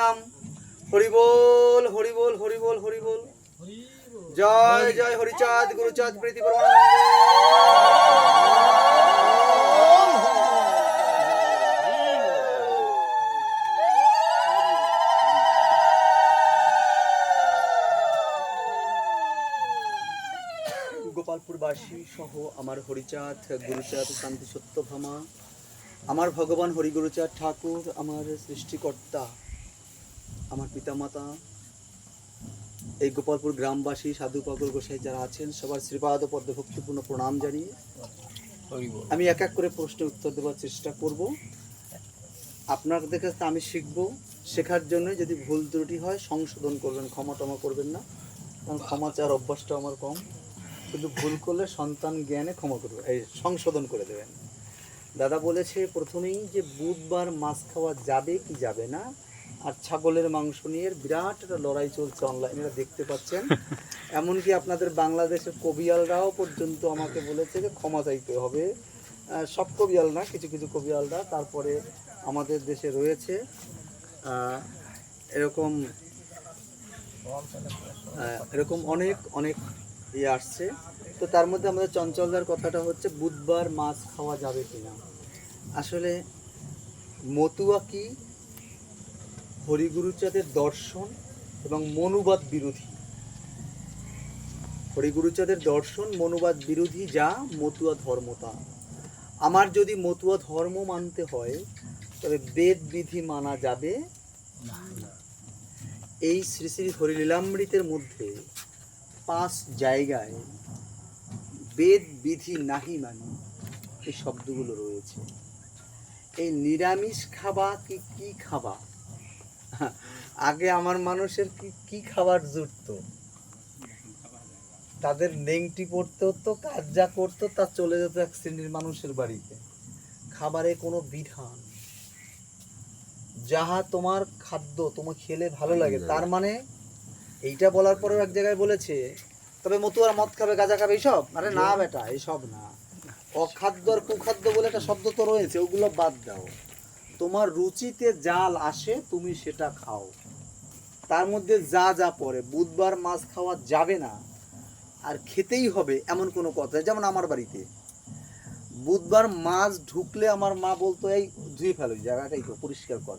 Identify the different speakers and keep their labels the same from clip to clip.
Speaker 1: নাম হরি বল হরি বল হরি বল হরি বল জয় জয় হরিচাঁদ, গুরুচাঁদ, প্রীতি গোপালপুরবাসী সহ আমার হরিচাঁদ, গুরুচাঁদ, শান্তি সত্যভামা, আমার ভগবান হরিগুরুচাঁদ ঠাকুর, আমার সৃষ্টিকর্তা। আমার পিতামাতা, এই গোপালপুর গ্রামবাসী, সাধু পাগল গোসাই যারা আছেন, সবার শ্রীপাদ পদ্ম ভক্তিপূর্ণ প্রণাম জানিয়ে আমি এক এক করে প্রশ্নের উত্তর দেওয়ার চেষ্টা করব। আপনাদের কাছে আমি শিখব, শেখার জন্য যদি ভুল ত্রুটি হয়, সংশোধন করবেন, ক্ষমা টমা করবেন না। কারণ ক্ষমা চার অভ্যাসটা আমার কম। কিন্তু ভুল করলে সন্তান জ্ঞানে ক্ষমা করবে, এই সংশোধন করে দেবেন। দাদা বলেছে, প্রথমেই যে বুধবার মাছ খাওয়া যাবে কি যাবে না আর ছাগলের মাংস নিয়ে বিরাট একটা লড়াই চলছে অনলাইনে এটা দেখতে পাচ্ছেন। এমনকি আপনাদের বাংলাদেশের কবিয়ালরাও পর্যন্ত আমাকে বলেছে যে ক্ষমা চাইতে হবে। সব কবিয়াল না কিছু কিছু কবিয়ালরা তারপরে আমাদের দেশে রয়েছে। এরকম এরকম অনেক অনেক ইয়ে আসছে। তো তার মধ্যে আমাদের চঞ্চলদার কথাটা হচ্ছে বুধবার মাছ খাওয়া যাবে কিনা? আসলে মতুয়া কি হরিগুরুচাঁদের দর্শন এবং মনুবাদ বিরোধী। হরিগুরুচাঁদের দর্শন, মনুবাদ বিরোধী যা মতুয়া ধর্মতা। আমার যদি মতুয়া ধর্ম মানতে হয়, তবে বেদ বিধি মানা যাবে এই শ্রী শ্রী হরিলীলামৃতের মধ্যে পাঁচ জায়গায় বেদ বিধি নাহি মানি এই শব্দগুলো রয়েছে। এই নিরামিষ খাবা কি কি খাবা? আগে আমার মানুষের কি কি খাবার জুটতো? তাদের নেংটি পড়তে হতো কাজ যা করতো তা চলে যেত এক শ্রেণির মানুষের বাড়িতে। খাবারে কোনো বিধান। যাহা তোমার খাদ্য তোমার খেলে ভালো লাগে তার মানে এইটা বলার পরেও এক জায়গায় বলেছে তবে মতুয়ার মদ খাবে গাঁজা খাবে এইসব? আরে না বেটা এইসব না। অখাদ্য আর কুখাদ্য বলে একটা শব্দ তো রয়েছে ওগুলো বাদ দাও। তোমার রুচিতে জাল আসে, তুমি সেটা খাও। তার মধ্যে যা যা পড়ে, বুধবার মাছ খাওয়া যাবে না, আর খেতেই হবে এমন কোনো কথা। যেমন আমার বাড়িতে, বুধবার মাছ ঢুকলে আমার মা বলতো, এই ধুয়ে ফেলো জায়গাটাই তো, পরিষ্কার কর।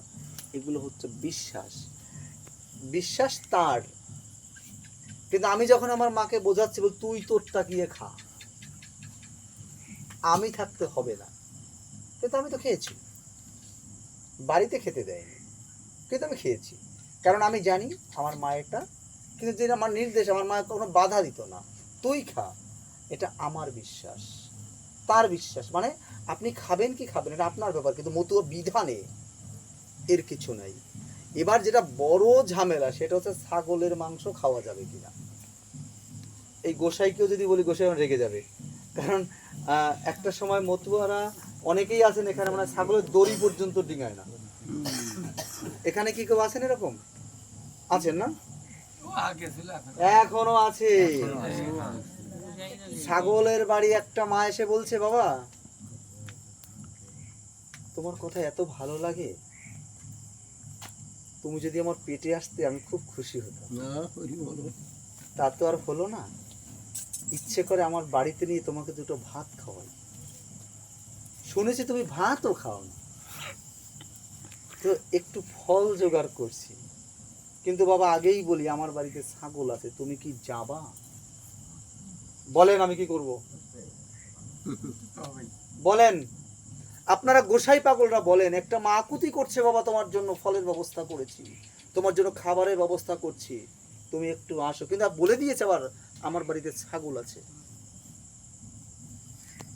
Speaker 1: এগুলো হচ্ছে বিশ্বাস। বিশ্বাস তার। কিন্তু আমি যখন আমার মাকে বোঝাচ্ছি, বল, তুই তোরটা গিয়ে খা। আমি থাকতে হবে না। কিন্তু আমি তো খেয়েছি। বাড়িতে খেতে দেয়নি। কিন্তু আমি খেয়েছি। কারণ আমি জানি আমার মায়েরটা, কিন্তু যেটা আমার নির্দেশ, আমার মা কোনো বাধা দিত না। তুই খা। এটা আমার বিশ্বাস। তার বিশ্বাস। মানে আপনি খাবেন কি খাবেন, এটা আপনার ব্যাপার, কিন্তু মতুয়া বিধানে এর কিছু নাই। এবার যেটা বড় ঝামেলা, সেটা হচ্ছে ছাগলের মাংস খাওয়া যাবে কিনা। এই গোসাইকেও যদি বলি, গোসাই রেগে যাবে। কারণ একটা সময় মতুয়ারা অনেকেই আছেন এখানে মানে ছাগলের দড়ি পর্যন্ত ডিঙায় না। এখানে কি কেউ আছেন এরকম? আছেন না? এখনও আছে। ছাগলের বাড়ি একটা মা এসে বলছে বাবা তোমার কথা এত ভালো লাগে। তুমি যদি আমার পেটে আসতে আমি খুব খুশি হতাম। তা তো আর হলো না। ইচ্ছে করে আমার বাড়িতে নিয়ে তোমাকে দুটো ভাত খাওয়াই। শুনেছি তুমি ভাতও খাও না। তো একটু ফল জোগাড় করছি। কিন্তু বাবা, আগেই বলি, আমার বাড়িতে ছাগল আছে, তুমি কি যাবা? বলেন আমি কি করব? বলেন, আপনারা গোসাই পাগলরা বলেন, একটা মা আকুতি করছে বাবা, তোমার জন্য ফলের ব্যবস্থা করেছি, তোমার জন্য খাবারের ব্যবস্থা করছি, তুমি একটু আসো। কিন্তু বলে দিয়েছে আবার, আমার বাড়িতে ছাগল আছে।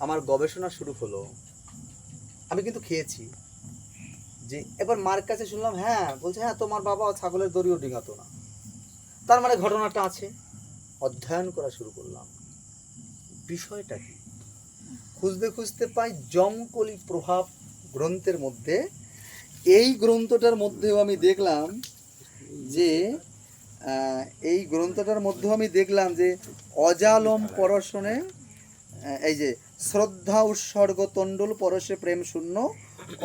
Speaker 1: আমার গবেষণা শুরু হলো। আমি কিন্তু খেয়েছি। যে এবার মার কাছে শুনলাম হ্যাঁ বলছে হ্যাঁ তোমার বাবা ছাগলের দড়িও ডিঙাতো না। তার মানে ঘটনাটা আছে। অধ্যয়ন করা শুরু করলাম। বিষয়টা কি? খুঁজতে খুঁজতে পাই জমকলি প্রভাব গ্রন্থের মধ্যে। এই গ্রন্থটার মধ্যেও আমি দেখলাম যে এই গ্রন্থটার মধ্যেও আমি দেখলাম যে, অজালম পরশনে এই যে শ্রদ্ধা উৎসর্গ তণ্ডল পরশে প্রেম শূন্য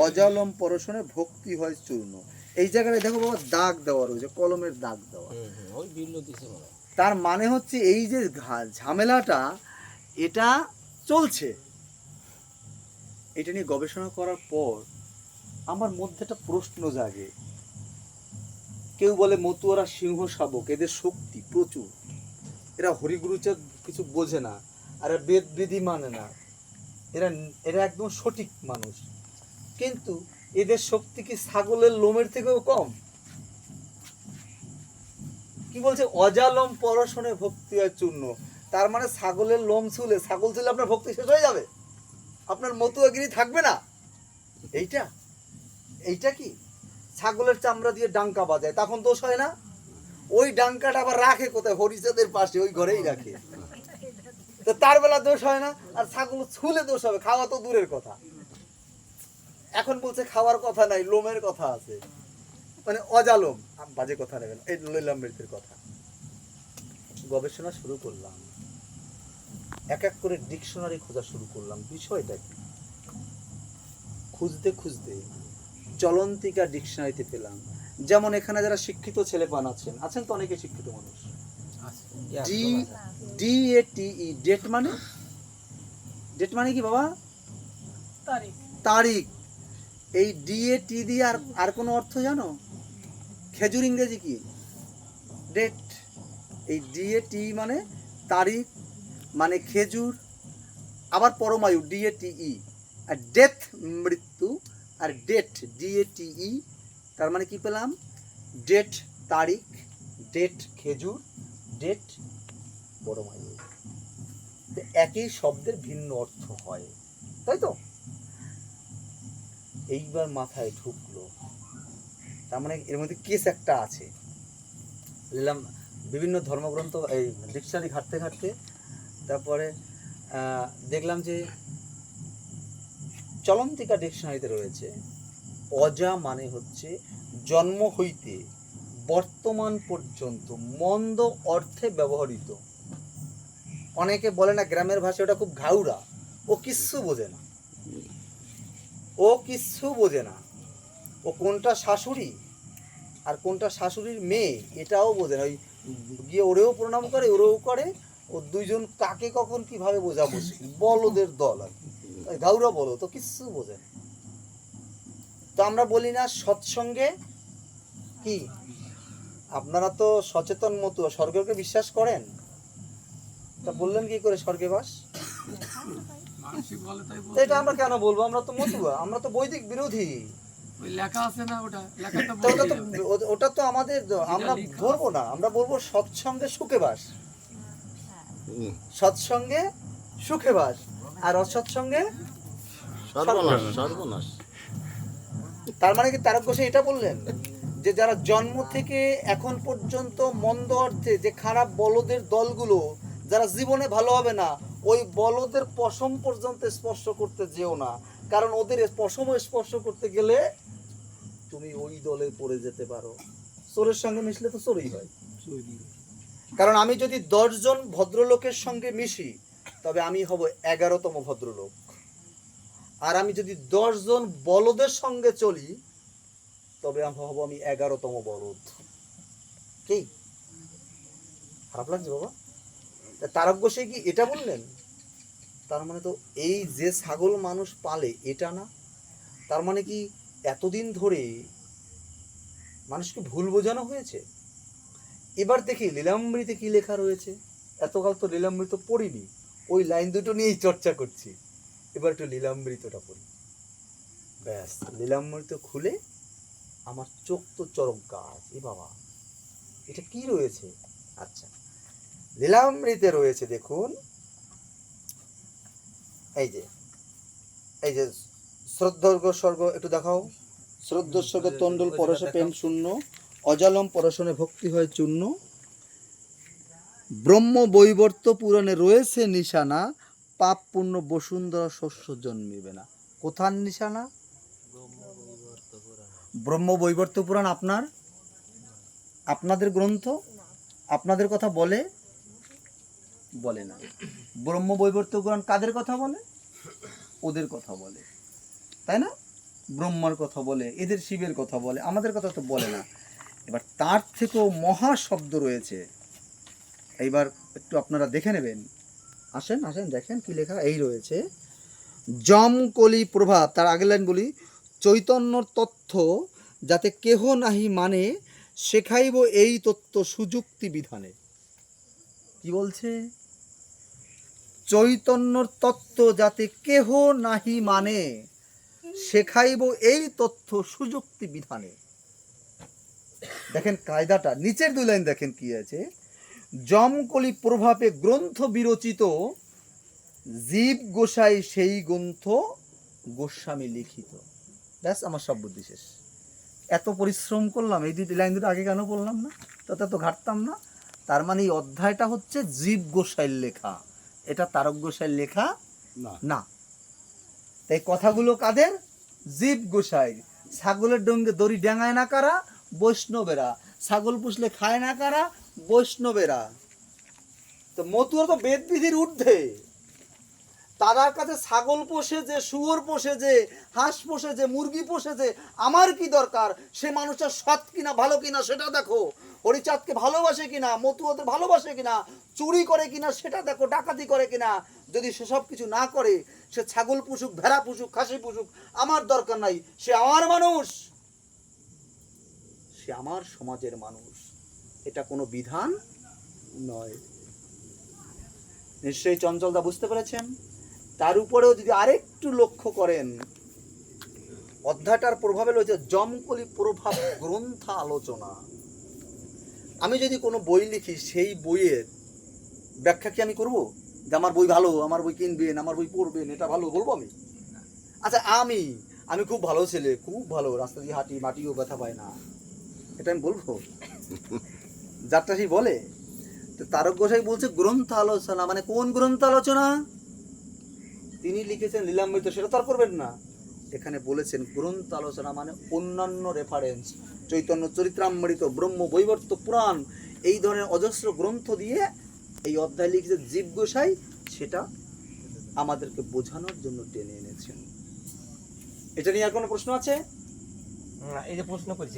Speaker 1: অজালম পরশনে ভক্তি হয় চূর্ণ। এই জায়গায় দেখো বাবা দাগ দেওয়া রয়েছে কলমের দাগ দেওয়া। তার মানে হচ্ছে এই যে ঝামেলাটা এটা চলছে। এটা নিয়ে গবেষণা করার পর আমার মধ্যে একটা প্রশ্ন জাগে। কেউ বলে মতুয়ারা সিংহ শাবক এদের শক্তি প্রচুর। এরা হরিগুরুচার কিছু বোঝে না আর বেদ বিধি মানে না। এরা এরা একদম সঠিক মানুষ। কিন্তু এদের শক্তি কি ছাগলের লোমের থেকেও কম? কি বলছে? অজালম পরশনে ভক্তি হয় চূর্ণ। তার মানে ছাগলের লোম ছুলে, ছাগল ছুলে আপনার ভক্তি শেষ হয়ে যাবে। আপনার মতুয়াগিরি থাকবে না। এইটা? এইটা কি? ছাগলের চামড়া দিয়ে ডাঙ্কা বাজায়, তখন দোষ হয় না? ওই ডাঙ্কাটা আবার রাখে কোথায়? হরিচাঁদের পাশে, ওই ঘরেই রাখে। তার বেলা দোষ হয় না, আর ছাগল ছুলে দোষ হবে, খাওয়া তো দূরের কথা। এখন বলছে খাওয়ার কথা নাই, লোমের কথা আছে। মানে অজালম। বাজে কথা নেবেন এই লইলাম মৃতের কথা। গবেষণা শুরু করলাম। এক এক করে ডিকশনারি খোঁজা শুরু করলাম। বিষয়টা কি? খুঁজতে খুঁজতে চলন্তিকা ডিকশনারিতে পেলাম। যেমন এখানে যারা শিক্ষিত ছেলে পান আছেন আছেন তো অনেকে শিক্ষিত মানুষ। D A T E date মানে? ডেট মানে কি বাবা? তারিখ। এই ডি এ টি দিয়ে আর আর কোনো অর্থ জানো? খেজুর ইংরেজি কি? ডেট এই ডি এ টি মানে তারিখ মানে খেজুর আবার পরমায়ু D A T E R death মৃত্যু। আর ডেট ডি এ টি ই তার মানে কি পেলাম? ডেট তারিখ ডেট খেজুর ডেট পরমায়ু তো একই শব্দের ভিন্ন অর্থ হয়, তাই তো? এইবার মাথায় ঢুকলো, তার মানে এর মধ্যে কেস একটা আছে। নিলাম বিভিন্ন ধর্মগ্রন্থ, এই ডিকশনারি ঘাটতে ঘাটতে, তারপরে দেখলাম যে চলন্তিকা ডিকশনারিতে রয়েছে, অজা মানে হচ্ছে জন্ম হইতে বর্তমান পর্যন্ত মন্দ অর্থে ব্যবহৃত। অনেকে বলে না গ্রামের ভাষা ওটা খুব ঘাউরা ও কিচ্ছু বোঝে না। ও কিচ্ছু বোঝে না। ও কোনটা শাশুড়ি আর কোনটা শাশুড়ির মেয়ে, এটাও বোঝে না। ওই গিয়ে ওরেও প্রণাম করে, ওরেও করে। ও দুইজন কাকে কখন কীভাবে বোঝা মুশকিল বলদের দল আর গাউরা বলো তো কিচ্ছু বোঝে না। তো আমরা বলি না সৎসঙ্গে কি আপনারা তো সচেতন মতো স্বর্গকে বিশ্বাস করেন? তা বললেন কি করে স্বর্গে বাস?
Speaker 2: মানসিক বলে তাই
Speaker 1: তো এটা আমরা কেন বলব? আমরা তো মতুয়া আমরা তো বৈদিক বিরোধী।
Speaker 2: লেখা আছে না ওটা?
Speaker 1: তো ওটা তো ওটা তো আমাদের আমরা ধরবো না আমরা বলব সৎসঙ্গে সুখে বাস। সৎসঙ্গে সুখে বাস আর অসৎসঙ্গে
Speaker 3: সর্বনাশ সর্বনাশ।
Speaker 1: তার মানে কি তারক ঘোষে এটা বললেন? যে যারা জন্ম থেকে এখন পর্যন্ত মন্দ অর্থে যে খারাপ বলদের দলগুলো যারা জীবনে ভালো হবে না, ওই বলদের পশম পর্যন্ত স্পর্শ করতে যেও না। কারণ ওদের পশম স্পর্শ করতে গেলে তুমি ওই দলে পড়ে যেতে পারো। চোরের সঙ্গে মিশলে তো চোরই হয়। কারণ আমি যদি দশজন ভদ্রলোকের সঙ্গে মিশি, তবে আমি হব এগারোতম ভদ্রলোক। আর আমি যদি দশজন বলদের সঙ্গে চলি তবে আমি হব আমি এগারোতম বলদ কি? খারাপ লাগছে বাবা। তারক গোসাই কি এটা বললেন? তার মানে তো এই যে ছাগল মানুষ পালে এটা না? তার মানে কি এতদিন ধরে মানুষকে ভুল বোঝানো হয়েছে? এবার দেখি লীলামৃতে কি লেখা রয়েছে? এতকাল তো লীলামৃত পড়িনি। ওই লাইন দুটো নিয়েই চর্চা করছি। এবার একটু লীলামৃতটা পড়ি। ব্যাস, লীলামৃত খুলে আমার চোখ তো চরম কাজ। এ বাবা এটা কি রয়েছে? আচ্ছা লীলামৃতে রয়েছে দেখুন। এই যে এই যে শ্রদ্ধর্গ স্বর্গ একটু দেখাও। শ্রদ্ধস্বর্গ তন্ডল পরশে প্রেম শূন্য অজালম পরশনে ভক্তি হয় চূর্ণ। ব্রহ্ম বৈবর্ত পুরাণে রয়েছে নিশানা পাপ পুণ্য বসুন্ধরা শস্য জন্মিবে না। কোথার নিশানা? ব্রহ্ম বৈবর্ত পুরাণ আপনার, আপনাদের গ্রন্থ, আপনাদের কথা বলে? বলে না। ব্রহ্ম বৈবর্ত পুরাণ কাদের কথা বলে? ওদের কথা বলে। তাই না? ব্রহ্মার কথা বলে, এদের শিবের কথা বলে, আমাদের কথা তো বলে না। এবার তার থেকেও মহা শব্দ রয়েছে। এইবার একটু আপনারা দেখে নেবেন। আসেন আসেন, দেখেন কি লেখা এই রয়েছে। জমকলি প্রভাব তার আগের লাইন বলি চৈতন্যর তথ্য যাতে কেহ নাহি মানে শেখাইব এই তত্ত্ব সুযুক্তি বিধানে। কি বলছে? চৈতন্যর তত্ত্ব যাতে কেহ নাহি মানে শেখাইব এই তথ্য সুযুক্তি বিধানে। দেখেন কায়দাটা নিচের দুই লাইন দেখেন কি আছে। জমকলি প্রভাবে গ্রন্থ বিরচিত জীব গোসাই সেই গ্রন্থ গোস্বামী লিখিত। ব্যাস আমার সব বুদ্ধি শেষ। এত পরিশ্রম করলাম এই দুটি লাইন দুটো আগে কেন বললাম না? তাতে তো ঘাটতাম না। তার মানে এই অধ্যায়টা হচ্ছে জীব গোসাইয়ের লেখা। এটা তারক গোসাইয়ের লেখা?
Speaker 3: না।
Speaker 1: না। তাই কথাগুলো কাদের? জীব গোসাই। ছাগলের ডঙ্গে দড়ি ডেঙায় না কারা? বৈষ্ণবেরা। ছাগল পুষলে খায় না কারা? বৈষ্ণবেরা। তো মতুয়া তো বেদ বিধির ঊর্ধ্বে। তারার কাছে ছাগল পোষে যে শুয়োর পোষে যে হাঁস পোষে যে মুরগি পোষে যে আমার কি দরকার? সে মানুষটা সৎ কিনা, ভালো কিনা সেটা দেখো। হরিচাঁদকে ভালোবাসে কিনা মতুয়াদের ভালোবাসে কিনা, চুরি করে কিনা সেটা দেখো, ডাকাতি করে কিনা। যদি সেসব কিছু না করে, সে ছাগল পুষুক, ভেড়া পুষুক, খাসি পুষুক, আমার দরকার নাই, সে আমার মানুষ। সে আমার সমাজের মানুষ। এটা কোনো বিধান নয়। নিশ্চয়ই চঞ্চলদা বুঝতে পেরেছেন? তার উপরেও যদি আরেকটু লক্ষ্য করেন, অধ্যায়টার প্রভাবে রয়েছে জমকলি প্রভাব গ্রন্থ আলোচনা। আমি যদি কোনো বই লিখি, সেই বইয়ের ব্যাখ্যা কি আমি করব? যে আমার বই ভালো, আমার বই কিনবেন, আমার বই পড়বেন, এটা ভালো বলব আমি? আচ্ছা আমি আমি খুব ভালো ছেলে, খুব ভালো, রাস্তা দিয়ে হাঁটি, মাটিও ব্যথা পায় না। এটা আমি বলব? যাত্রা সেই বলে, তো তারক গোসাই বলছে গ্রন্থ আলোচনা মানে কোন গ্রন্থ আলোচনা তিনি লিখেছেন লীলামৃত, সেটা তো আর করবেন না। এখানে বলেছেন গ্রন্থ আলোচনা মানে অন্যান্য রেফারেন্স চৈতন্য চরিত্রামৃত, ব্রহ্ম বৈবর্ত পুরাণ, এই ধরনের অজস্র গ্রন্থ দিয়ে এই অধ্যায় লিখেছে জীব গোসাই, সেটা আমাদেরকে বোঝানোর জন্য টেনে এনেছেন। এটা নিয়ে আর কোনো প্রশ্ন আছে?
Speaker 4: এই যে প্রশ্ন করছে।